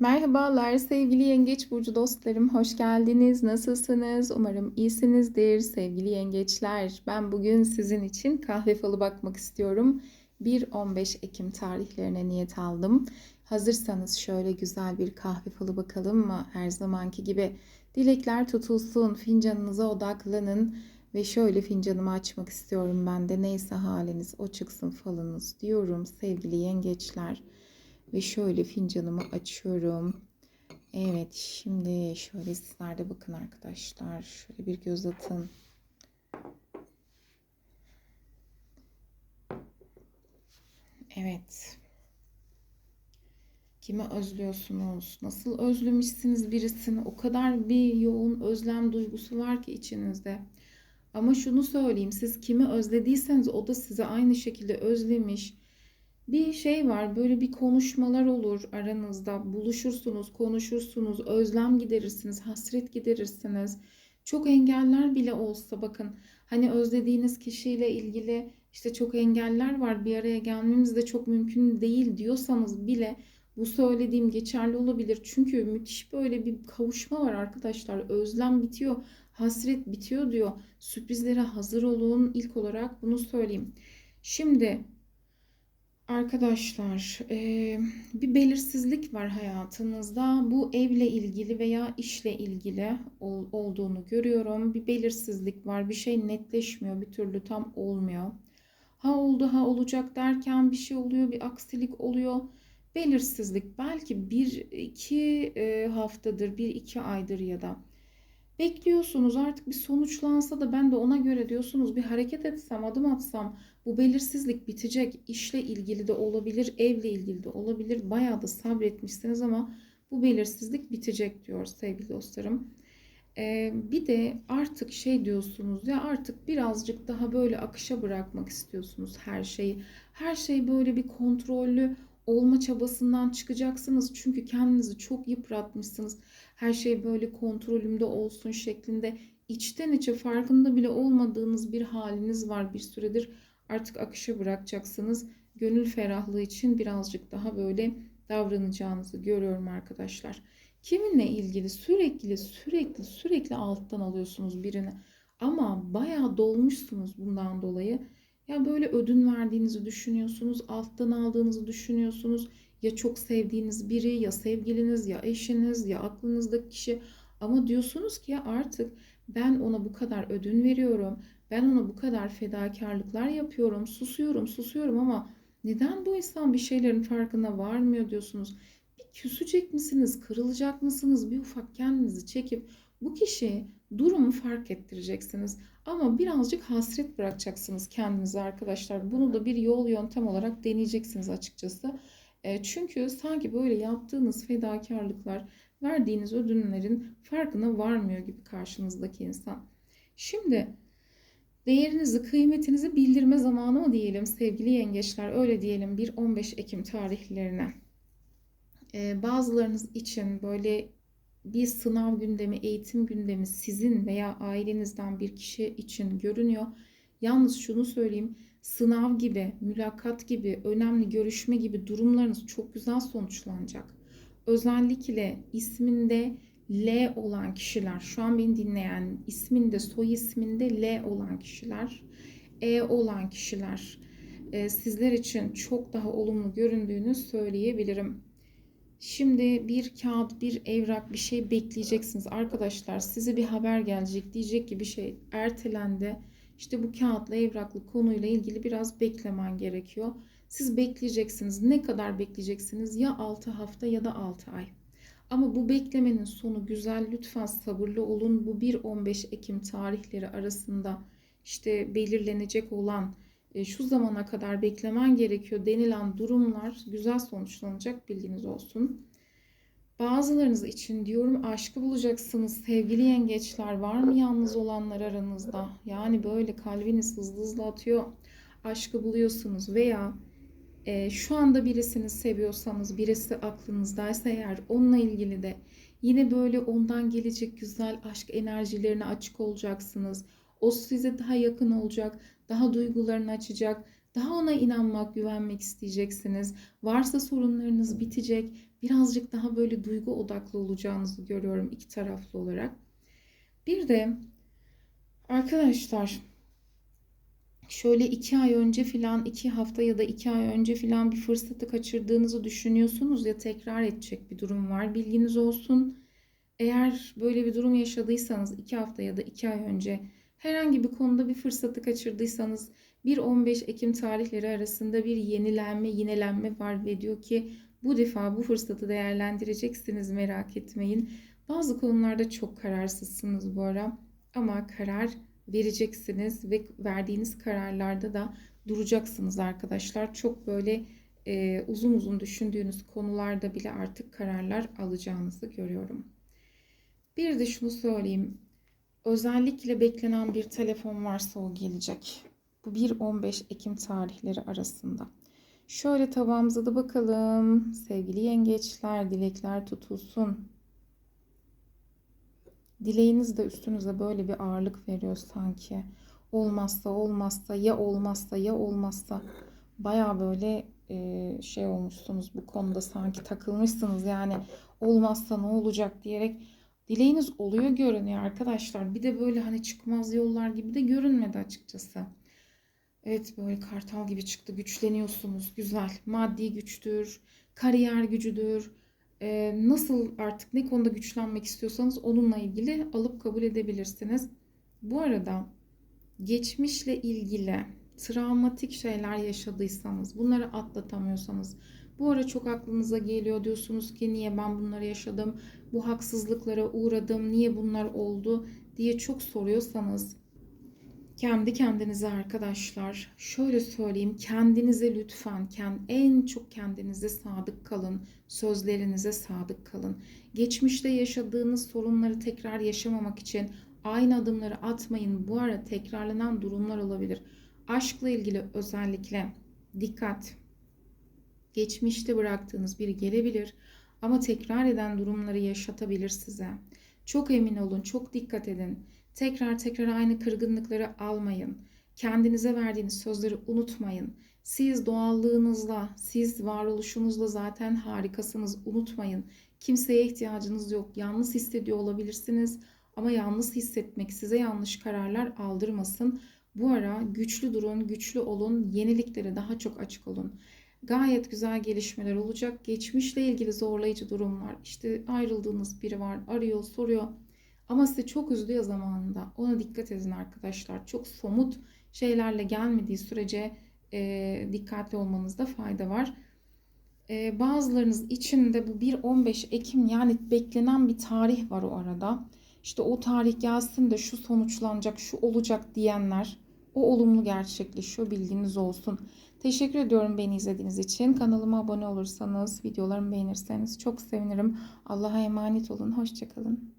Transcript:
Merhabalar sevgili Yengeç Burcu dostlarım. Hoş geldiniz. Nasılsınız? Umarım iyisinizdir sevgili yengeçler. Ben bugün sizin için kahve falı bakmak istiyorum. 1-15 Ekim tarihlerine niyet aldım. Hazırsanız şöyle güzel bir kahve falı bakalım mı? Her zamanki gibi dilekler tutulsun. Fincanınıza odaklanın. Ve şöyle fincanımı açmak istiyorum ben de. Neyse haliniz o çıksın falınız diyorum sevgili yengeçler. Ve şöyle fincanımı açıyorum. Evet şimdi şöyle sizler de bakın arkadaşlar. Şöyle bir göz atın. Evet. Kimi özlüyorsunuz? Nasıl özlemişsiniz birisini? O kadar bir yoğun özlem duygusu var ki içinizde. Ama şunu söyleyeyim. Siz kimi özlediyseniz o da sizi aynı şekilde özlemiş bir şey var böyle bir konuşmalar olur aranızda. Buluşursunuz konuşursunuz özlem giderirsiniz hasret giderirsiniz. Çok engeller bile olsa bakın hani özlediğiniz kişiyle ilgili işte çok engeller var bir araya gelmemiz de çok mümkün değil diyorsanız bile bu söylediğim geçerli olabilir. Çünkü müthiş böyle bir kavuşma var arkadaşlar. Özlem bitiyor hasret bitiyor diyor. Sürprizlere hazır olun. İlk olarak bunu söyleyeyim. Şimdi Arkadaşlar, bir belirsizlik var hayatınızda. Bu evle ilgili veya işle ilgili ol- olduğunu görüyorum. Bir belirsizlik var. Bir şey netleşmiyor, bir türlü tam olmuyor. Ha oldu, ha olacak derken bir şey oluyor, bir aksilik oluyor. Belirsizlik belki bir iki haftadır, bir iki aydır ya da. Bekliyorsunuz artık bir sonuçlansa da ben de ona göre diyorsunuz bir hareket etsem, adım atsam bu belirsizlik bitecek. İşle ilgili de olabilir, evle ilgili de olabilir. Bayağı da sabretmişsiniz ama bu belirsizlik bitecek diyor sevgili dostlarım. Ee, bir de artık şey diyorsunuz ya artık birazcık daha böyle akışa bırakmak istiyorsunuz her şeyi. Her şey böyle bir kontrollü olma çabasından çıkacaksınız. Çünkü kendinizi çok yıpratmışsınız. Her şey böyle kontrolümde olsun şeklinde içten içe farkında bile olmadığınız bir haliniz var bir süredir. Artık akışa bırakacaksınız. Gönül ferahlığı için birazcık daha böyle davranacağınızı görüyorum arkadaşlar. Kiminle ilgili sürekli sürekli sürekli alttan alıyorsunuz birini. Ama bayağı dolmuşsunuz bundan dolayı. Ya böyle ödün verdiğinizi düşünüyorsunuz, alttan aldığınızı düşünüyorsunuz. Ya çok sevdiğiniz biri, ya sevgiliniz, ya eşiniz, ya aklınızdaki kişi. Ama diyorsunuz ki ya artık ben ona bu kadar ödün veriyorum. Ben ona bu kadar fedakarlıklar yapıyorum. Susuyorum, susuyorum ama neden bu insan bir şeylerin farkına varmıyor diyorsunuz. Bir küsecek misiniz, kırılacak mısınız? Bir ufak kendinizi çekip bu kişiye durumu fark ettireceksiniz. Ama birazcık hasret bırakacaksınız kendinize arkadaşlar. Bunu da bir yol yöntem olarak deneyeceksiniz açıkçası. E, çünkü sanki böyle yaptığınız fedakarlıklar, verdiğiniz ödünlerin farkına varmıyor gibi karşınızdaki insan. Şimdi değerinizi, kıymetinizi bildirme zamanı mı diyelim sevgili yengeçler? Öyle diyelim 1-15 Ekim tarihlerine. E, bazılarınız için böyle bir sınav gündemi, eğitim gündemi sizin veya ailenizden bir kişi için görünüyor. Yalnız şunu söyleyeyim. Sınav gibi, mülakat gibi, önemli görüşme gibi durumlarınız çok güzel sonuçlanacak. Özellikle isminde L olan kişiler, şu an beni dinleyen isminde, soy isminde L olan kişiler, E olan kişiler e, sizler için çok daha olumlu göründüğünü söyleyebilirim. Şimdi bir kağıt, bir evrak, bir şey bekleyeceksiniz. Arkadaşlar size bir haber gelecek. Diyecek ki bir şey ertelendi. İşte bu kağıtla evraklı konuyla ilgili biraz beklemen gerekiyor. Siz bekleyeceksiniz. Ne kadar bekleyeceksiniz? Ya 6 hafta ya da 6 ay. Ama bu beklemenin sonu güzel. Lütfen sabırlı olun. Bu 1-15 Ekim tarihleri arasında işte belirlenecek olan şu zamana kadar beklemen gerekiyor denilen durumlar güzel sonuçlanacak bilginiz olsun. Bazılarınız için diyorum aşkı bulacaksınız. Sevgili yengeçler var mı yalnız olanlar aranızda? Yani böyle kalbiniz hızlı hızlı atıyor. Aşkı buluyorsunuz veya e, şu anda birisini seviyorsanız, birisi aklınızdaysa eğer onunla ilgili de yine böyle ondan gelecek güzel aşk enerjilerine açık olacaksınız. O size daha yakın olacak, daha duygularını açacak, daha ona inanmak, güvenmek isteyeceksiniz. Varsa sorunlarınız bitecek birazcık daha böyle duygu odaklı olacağınızı görüyorum iki taraflı olarak. Bir de arkadaşlar şöyle iki ay önce filan iki hafta ya da iki ay önce filan bir fırsatı kaçırdığınızı düşünüyorsunuz ya tekrar edecek bir durum var. Bilginiz olsun. Eğer böyle bir durum yaşadıysanız iki hafta ya da iki ay önce herhangi bir konuda bir fırsatı kaçırdıysanız 1-15 Ekim tarihleri arasında bir yenilenme, yinelenme var ve diyor ki bu defa bu fırsatı değerlendireceksiniz merak etmeyin. Bazı konularda çok kararsızsınız bu ara ama karar vereceksiniz ve verdiğiniz kararlarda da duracaksınız arkadaşlar. Çok böyle e, uzun uzun düşündüğünüz konularda bile artık kararlar alacağınızı görüyorum. Bir de şunu söyleyeyim. Özellikle beklenen bir telefon varsa o gelecek. Bu 1-15 Ekim tarihleri arasında. Şöyle tabağımıza da bakalım. Sevgili yengeçler, dilekler tutulsun. Dileğiniz de üstünüze böyle bir ağırlık veriyor sanki. Olmazsa olmazsa ya olmazsa ya olmazsa. Baya böyle e, şey olmuşsunuz bu konuda sanki takılmışsınız yani olmazsa ne olacak diyerek dileğiniz oluyor görünüyor arkadaşlar. Bir de böyle hani çıkmaz yollar gibi de görünmedi açıkçası. Evet böyle kartal gibi çıktı. Güçleniyorsunuz. Güzel. Maddi güçtür, kariyer gücüdür. Ee, nasıl artık ne konuda güçlenmek istiyorsanız onunla ilgili alıp kabul edebilirsiniz. Bu arada geçmişle ilgili travmatik şeyler yaşadıysanız, bunları atlatamıyorsanız, bu ara çok aklınıza geliyor diyorsunuz ki niye ben bunları yaşadım, bu haksızlıklara uğradım, niye bunlar oldu? diye çok soruyorsanız kendi kendinize arkadaşlar şöyle söyleyeyim kendinize lütfen en çok kendinize sadık kalın sözlerinize sadık kalın. Geçmişte yaşadığınız sorunları tekrar yaşamamak için aynı adımları atmayın. Bu ara tekrarlanan durumlar olabilir. Aşkla ilgili özellikle dikkat geçmişte bıraktığınız biri gelebilir ama tekrar eden durumları yaşatabilir size çok emin olun çok dikkat edin Tekrar tekrar aynı kırgınlıkları almayın. Kendinize verdiğiniz sözleri unutmayın. Siz doğallığınızla, siz varoluşunuzla zaten harikasınız. Unutmayın. Kimseye ihtiyacınız yok. Yalnız hissediyor olabilirsiniz ama yalnız hissetmek size yanlış kararlar aldırmasın. Bu ara güçlü durun, güçlü olun, yeniliklere daha çok açık olun. Gayet güzel gelişmeler olacak. Geçmişle ilgili zorlayıcı durumlar. İşte ayrıldığınız biri var, arıyor, soruyor ama size çok üzülüyor zamanında. Ona dikkat edin arkadaşlar. Çok somut şeylerle gelmediği sürece e, dikkatli olmanızda fayda var. E, bazılarınız için de bu 1-15 Ekim yani beklenen bir tarih var o arada. İşte o tarih gelsin de şu sonuçlanacak, şu olacak diyenler o olumlu gerçekleşiyor bilginiz olsun. Teşekkür ediyorum beni izlediğiniz için. Kanalıma abone olursanız, videolarımı beğenirseniz çok sevinirim. Allah'a emanet olun. Hoşçakalın.